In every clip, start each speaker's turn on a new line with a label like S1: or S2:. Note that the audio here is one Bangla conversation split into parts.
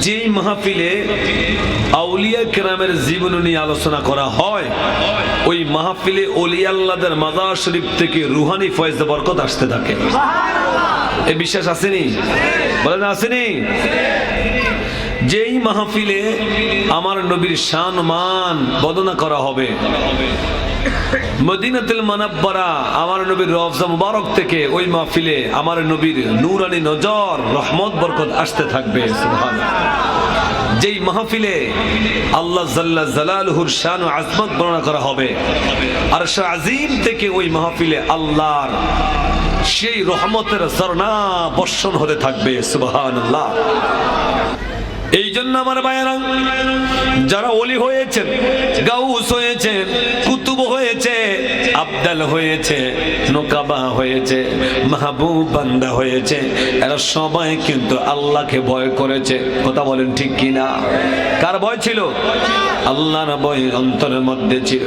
S1: যেই মাহফিলে আউলিয়া কেরামের জীবন নিয়ে আলোচনা করা হয় ওই মাহফিলে অলিয়াল্লাদের মাজার শরীফ থেকে রুহানি ফয়েজ বরকত আসতে থাকে। এ বিশ্বাস আসেনি? বলেন আসেনি? যেই মাহফিলে আমার নবীর শান মান বদনা করা হবে আমার নবীর থেকে ওই মাহফিলে আমার নবীর রহমত, বরকত আসতে থাকবে যেই মাহফিলে আল্লাহ জাল্লা শান আজমত বর্ণনা করা হবে আর থেকে ওই মাহফিলে আল্লাহর সেই রহমতের ঝর্ণা বর্ষণ হতে থাকবে, সুবহানাল্লাহ। এই জন্য আমার ভাইয়েরা, যারা অলি হয়েছেন, গাউস হয়েছেন, কুতুব হয়েছে, আবদাল হয়েছে, নোকাবা হয়েছে, মাহবুব বান্দা হয়েছে, এরা সবাই কিন্তু আল্লাহকে ভয় করেছে। কথা বলেন ঠিক কিনা? কার ভয় ছিল? আল্লাহর ভয় অন্তরের মধ্যে ছিল।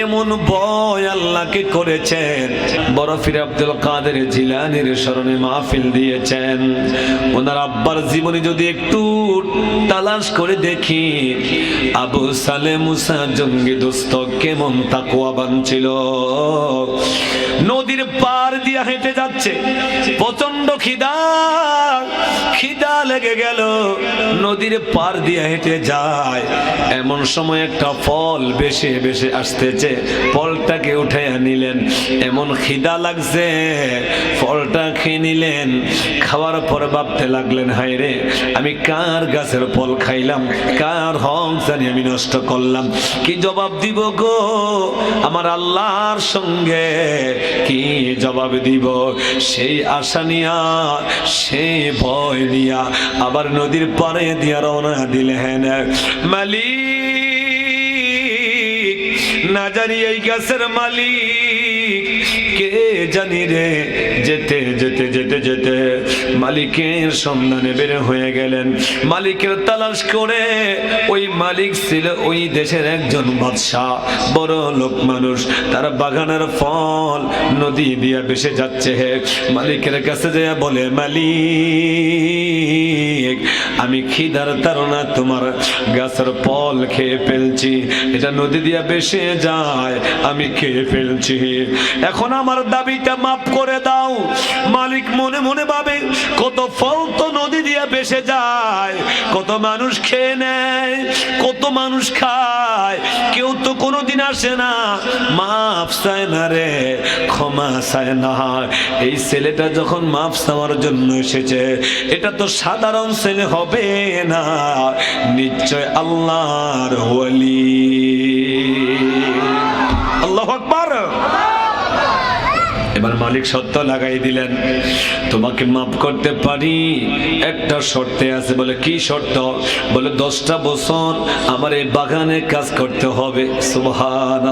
S1: এমন ভয় আল্লাহকে করেছেন, বরফির আব্দুল কাদের জিলানির স্মরণে মাহফিল দিয়েছেন। ওনার আব্বার জীবনে যদি একটু তালাশ করে দেখি আবু সালে মুসা জঙ্গি দোস্ত কেমন তাকুয়াবান ছিল। নদীর পার হেঁটে যাচ্ছে প্রচণ্ড খিদা খিদা লেগে গেল। নদীর পার দিয়া হেঁটে যায়, এমন সময় একটা ফল বেশি বেশি আসতেছে, ফলটাকে উঠে নিলেন, এমন খিদা লাগছে, ফলটা খেয়ে নিলেন, খাওয়ার পর ভাবতে লাগলেন হায় রে আমি কার গাছের ফল খাইলাম, কার হক জানি আমি নষ্ট করলাম। কি জবাব দিব গো আমার আল্লাহর সঙ্গে? কি জবাব দিব? সেই আশা নিয়া, সেই ভয় নিয়া, আবার নদীর পারে দিয়া রওনা দিলেন মালিক। না জানি এই গাছের মালিক। কে জানি রে? যেতে যেতে যেতে যেতে মালিকের সন্ধানে বের হয়ে গেলেন। মালিকের তালাশ করে ওই মালিক ছিল ওই দেশের একজন বাদশাহ, বড় লোক মানুষ। তার বাগানের ফল নদী দিয়া ভেসে যাচ্ছে। মালিকের কাছে যে বলে, মালিক, আমি খিদার তারা তোমার গাছের ফল খেয়ে ফেলছি। এটা নদী দিয়া ভেসে যায়, আমি খেয়ে ফেলছি। এখন আমার দাবিটা মাফ করে দাও। মালিক মনে মনে ভাবে, কত ফল তো নদী দিয়ে ভেসে যায়, কত মানুষ খেয়ে নেয়, কত মানুষ খায়, কেউ তো কোনোদিন আসে না। মাফ চায় না রে, ক্ষমা চায় না। এই ছেলেটা যখন মাফ চাওয়ার জন্য এসেছে, এটা তো সাধারণ ছেলে হবে না, নিশ্চয় আল্লাহর ওয়ালি। এবার মালিক সত্য লাগাই দিলেন। তোমাকে মাফ করতে পারি, একটা শর্তে আছে বলে, কি শর্ত? বলে, দশটা বছর আমার এই বাগানে কাজ করতে হবে। সুবহান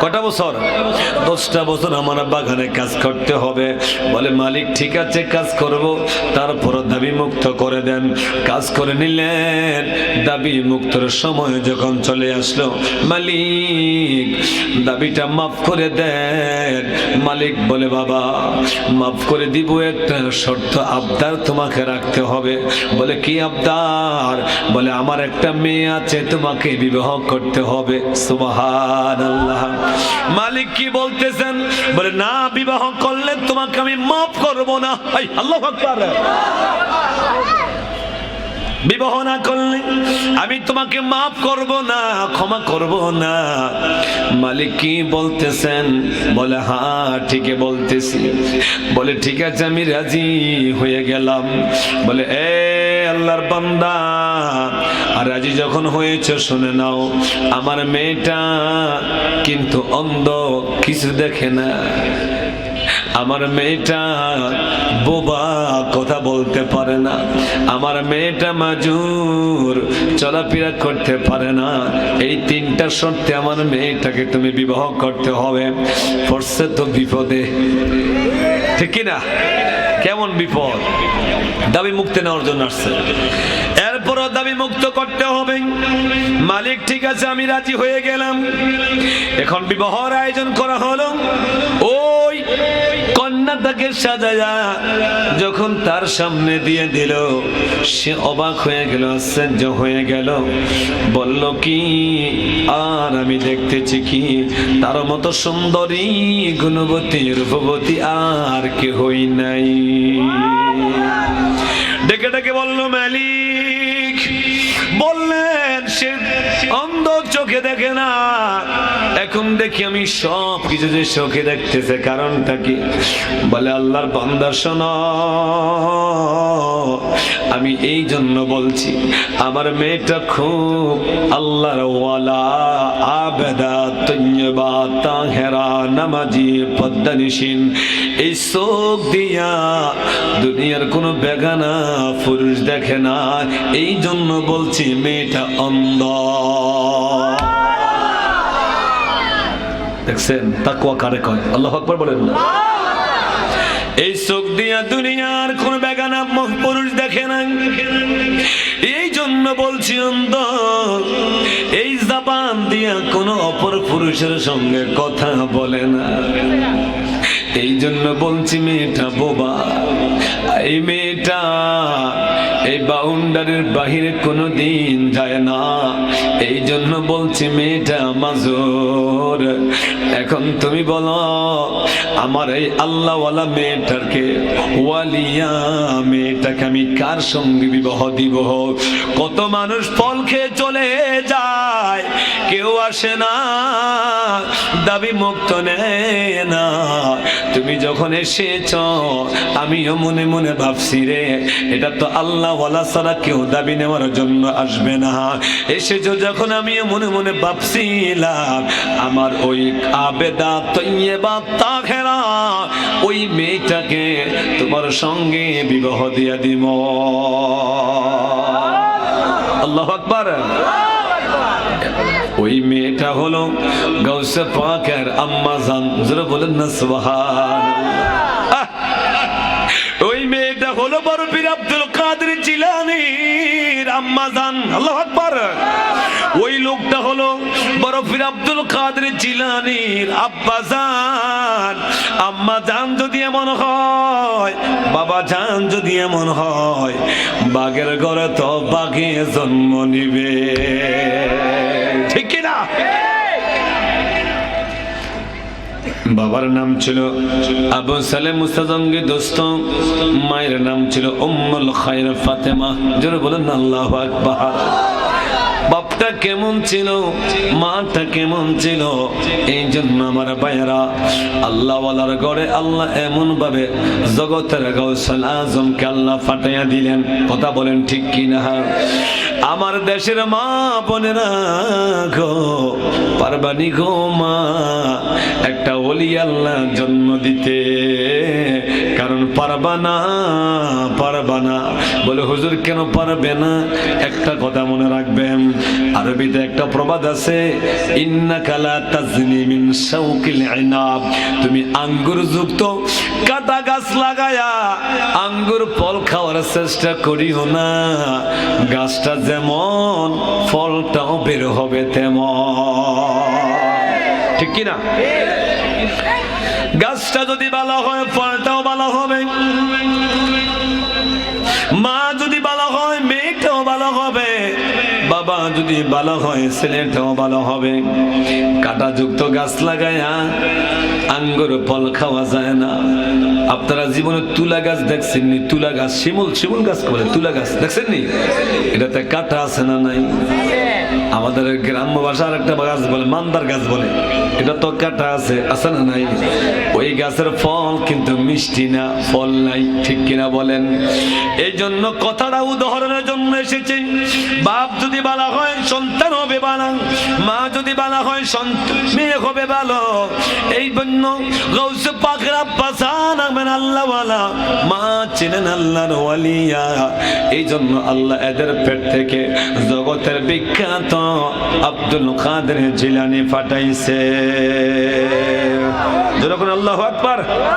S1: কটা বছর? দশটা বছর আমার বাগানে কাজ করতে হবে। বলে, মালিক, ঠিক আছে, কাজ করব। তারপর দাবি মুক্ত করে দেন। কাজ করে নিলেন। দাবি মুক্তর সময় যখন চলে আসলো, মালিক, দাবিটা মাফ করে দেন। মালিক বলে, বাবা, মাফ করে দিব, একটা শর্ত আবদার তোমাকে রাখতে হবে। বলে, কি আবদার? বলে, আমার একটা মেয়ে আছে, তোমাকে বিবাহ করতে হবে। সুবহান আল্লাহ মালিক কি বলতেছেন? বলে না বিবাহ করলে তোমাকে আমি মাফ করব না। আল্লাহ বিবাহ না করলে আমি তোমাকে মাফ করব না, ক্ষমা করব না। মালিক কি বলতেছেন? বলে হ্যাঁ ঠিকই বলতেছি। বলে, ঠিক আছে, আমি রাজি হয়ে গেলাম। বলে, এ আল্লাহর বান্দা আর রাজি যখন হয়েছে, শুনে নাও, আমার মেয়েটা কিন্তু অন্ধ, কিছু দেখে না। আমার মেয়েটা বোবা কথা বলতে পারে না। আমার মেয়েটা মাজুর, চলাফেরা করতে পারে না। এই তিনটা শর্তে আমার মেয়েটাকে তুমি বিবাহ করতে হবে। পড়ছে তো বিপদে। ঠিক না কেমন বিপদ? দাবি মুক্তি নেওয়ার জন্য আসছে। এরপরও দাবি মুক্ত করতে হবে। মালিক, ঠিক আছে, আমি রাজি হয়ে গেলাম। এখন বিবাহর আয়োজন করা হলো। ওই কন্যাটাকে সাজায়া যখন তার সামনে দিয়ে দিল, সে অবাক হয়ে গেল, আশ্চর্য হয়ে গেল। বলল, কি? আর আমি দেখতেছি কি? তার মতো সুন্দরী, গুণবতী, রূপবতী আর কেহই নাই। ডেকে ডেকে বলল, মালিক, বললেন সে অন্ধ চোখে দেখে না এখন দেখি আমি সব কিছু যে চোখে দেখতেছে, কারণটা কি? বলে, আল্লাহর বান্দার শোন, আমি এই জন্য বলছি, আমার মেয়েটা খুব আল্লাহর ওয়ালা, আবেদা তৈবা তাহেরা, নামাজি, পদ্মানিসীন। এই চোখ দিয়া দুনিয়ার কোনো বেগানা পুরুষ দেখে না। এই জন্য বলছি, মেয়েটা অন্ধ। দেখছেন তাকুয়া কারে কয়? আল্লাহ আকবার বলেন না। এই চোখ দিয়া দুনিয়ার কোন বেগানা পুরুষ দেখে না এই জন্য বলছি অন্ধ এই জাপান দিয়া কোন অপর পুরুষের সঙ্গে কথা বলে না। এই জন্য বলছি, মেয়েটা বোবা। এই মেয়েটা এই বাউন্ডারির বাহিরে কোনো দিন যায় না। এই জন্য বলছি মেয়েটা মাজুর। এখন তুমি বলো, আমার এই আল্লাহওয়ালা মেয়েটাকে, ওয়ালিয়া মেয়েটাকে আমি কার সঙ্গে বিবাহ দিব? কত মানুষ ফল খেয়ে চলে যায়, কেউ আসে না, দাবি মুক্ত নেয় না। তুমি যখন এসেছ, আমিও মনে মনে ভাবছি রে, এটা তো আল্লাহ ওয়ালা ছাড়া কেউ দাবি নেওয়ার জন্য আসবে না। এসেছ যখন আমিও মনে মনে ভাবছিলাম, আমার ওই আবেদা তৈবা তাখেরা, ওই মেয়েটাকে তোমার সঙ্গে বিবাহ দিয়া দিব আল্লাহ আকবার। ওই মেয়েটা হলো গৌসে পাকের আম্মা জান। জোরে বলেন না সুবহান ওই মেয়েটা হলো বড় পীর আব্দুল কাদের জিলানির আম্মা জান। আল্লাহ আকবার। ওই লোকটা হলো বড় পীর আব্দুল কাদের জিলানির আব্বা জান। আম্মা জান যদি এমন হয়, বাবা জান যদি এমন হয় বাঘের ঘরে তো বাঘে জন্ম নিবে। ঠিক কিনা বাবার নাম ছিল আবু সালে মুস্তাজঙ্গি দোস্ত। মায়ের নাম ছিল উম্মুল খায়ের ফাতেমা। যেন বলেন আল্লাহ আকবার। বাপটা কেমন ছিল? মাটা কেমন ছিল? এই জন্য আমার ভাইয়েরা আল্লাহ ওয়ালার গড়ে আল্লাহ এমন ভাবে জগতের গৌসল আজমকে আল্লাহ ফাটাইয়া দিলেন। কথা বলেন ঠিক কিনা? আমার দেশের মা বোনেরা গো, পারবানি গো মা, একটা ওলি আল্লাহ জন্ম দিতে কারণ পারবা না পারবা না। বলে, হুজুর, কেন পারবে না? একটা কথা মনে রাখবেন, আরবিতে একটা প্রবাদ আছে তুমি আঙ্গুর যুক্ত কাটা গাছ লাগায়া আঙ্গুর ফল খাওয়ার চেষ্টা করিও না। গাছটা যেমন ফলটাও বের হবে তেমন। ঠিক কিনা? গাছটা যদি ভালো হয় ফলটাও ভালো হবে মা যদি ভালো হয় মেয়েটাও ভালো হবে। বাবা যদি ভালো হয়, ছেলেটাও ভালো হবে। কাটা যুক্ত গাছ লাগায়া আঙ্গুর ফল খাওয়া যায় না। আপনারা জীবনে তুলা গাছ দেখছেন নি তুলা গাছ, শিমুল শিমুল গাছ বলে, তুলা গাছ দেখছেন নি এটাতে কাটা আছে না নাই? আমাদের গ্রাম্য ভাষার একটা গাছ বলে, মান্দার গাছ বলে। এটা তো কাটা আছে আছে না নাই? ওই গাছের ফল কিন্তু মিষ্টি না, ফল নাই, ঠিক কিনা বলেন? এই জন্য কথাটা উদাহরণের জন্য এসেছে। বাপ যদি বালা হয়, সন্তান হবে বালা। মা যদি বালা হয়, সন্তান মেয়ে হবে ভালো এই জন্য গৌসে মা ওয়ালিয়া। এই জন্য আল্লাহ এদের পেট থেকে জগতের বিখ্যাত আব্দুল কাদের জিলানি ফাটাইছে। যখন আল্লাহ